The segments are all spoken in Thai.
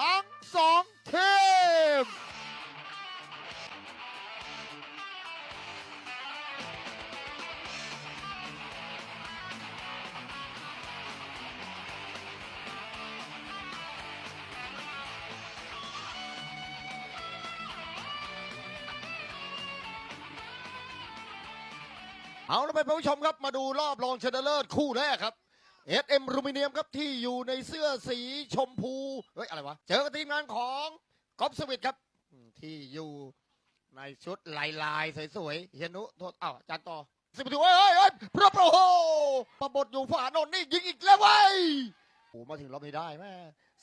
ทั้งสองทีม เอาละไปผู้ชมครับมาดูรอบรองชนะเลิศคู่แรกครับ SM รูมิเนียมครับที่อยู่ในเสื้อสีชมพู เฮ้ย อะไรวะ เจอกับทีมงานของกอฟสวิตครับ ที่อยู่ในชุดลายลายสวยๆ เฮียนุโทษอ้าวจารย์ต่อสิบประตูเฮ้ยเฮ้ยเฮ้ยพระโปรโหประบดอยู่ฝานนนี่ยิงอีกแล้วเว้ยโอ้มาถึงรอบนี้ได้แม่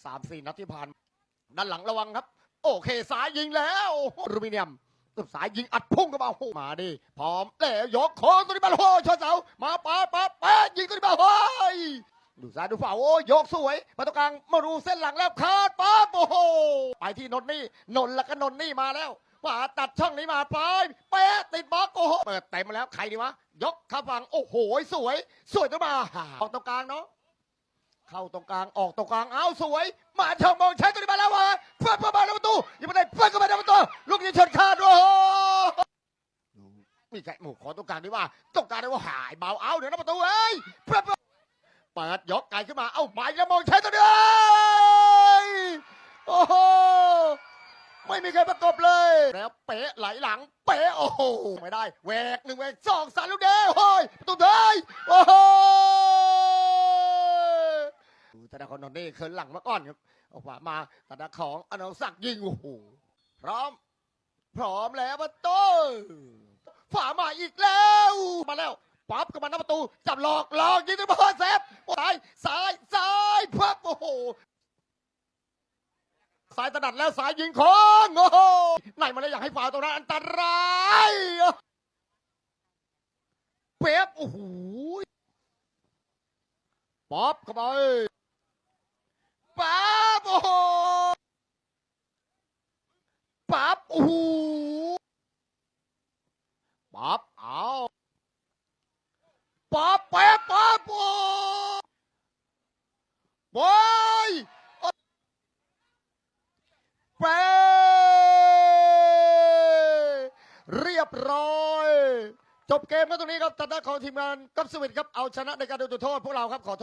สามสี่นัดที่ผ่าน ด้านหลังระวังครับ โอเคสายยิงแล้วรูมิเนียมสายยิงอัดพุ่งเข้ามาโอ้มาดิพร้อมแล้วยกโค้งตัวนี้มาโอ้โหชนเสามาป้าป้าป้ายิงตัวนี้มาเฮ้ ดูซ้ายดูขวาโอ้ยกสวยมาตรงกลางมาดูเส้นหลังแล้วคาดปั๊บโอ้โหไปที่นนท์นี่นนท์แล้วก็นนท์นี่มาแล้วขวาตัดช่องนี้มาไปเป๊ะติดบล็อกโอ้โหเปิดเต็มมาแล้วใครดีวะยกข้าฝั่งโอ้โหสวย สวยตัวมาออกตรงกลางเนาะเข้าตรงกลางออกตรงกลางเอาสวย มาช่องมองใช้ตัวนี้มาแล้ววะเปิดประมาณประตูยังไม่ได้เปิดเข้าไปในประตูลูกนี้ชนคาดโอ้โหนี่ใช่หมู่ขอต้องกลารด้วยว่าต้องกลารด้ว่าหายเบาเอาเดี๋ยวนะประตูเอ้ยเปิดเปิดยกไกลขึ้นมา เอ้าไปแล้วมองใช้ตัวเดียวโอ้โห ไม่มีใครประกบเลย แล้วเป๊ะไหลหลัง เป๊ะโอ้โห ไม่ได้แหวกหนึ่งแหวกสองสามลูกเดียวโอ้ยประตูเด้ยโอ้โหธนาคารนนท์นี่เขินหลังมาก่อนครับออกขวามาธนาของอนงศักดิ์ยิงโอ้โหพร้อม พร้อมแล้วประตูฝ่ามาอีกแล้ว มาแล้ว ปั๊บกับมันหน้าประตู จับหลอกหลอกยิงด้วยบอลเซฟซ้ายซ้ายซ้ายพับโอ้โหซ้ายตนัดแล้วซ้ายยิงโค้งโอ้โหไหนมาเลยอยากให้ฝ่าตรงนั้นอันตรายเป๊บโอ้โหป๊อปเข้าไปปั๊บโอ้โหปั๊บโอ้โหป๊อปเอาป๊อปเป๊ะป๊อปโอ้บอยเป๊ะเรียบร้อย จบเกมแล้วตรงนี้ครับทางด้านของทีมงานกัปสวิตครับเอาชนะในการโดนจุดโทษพวกเราครับขอโทษ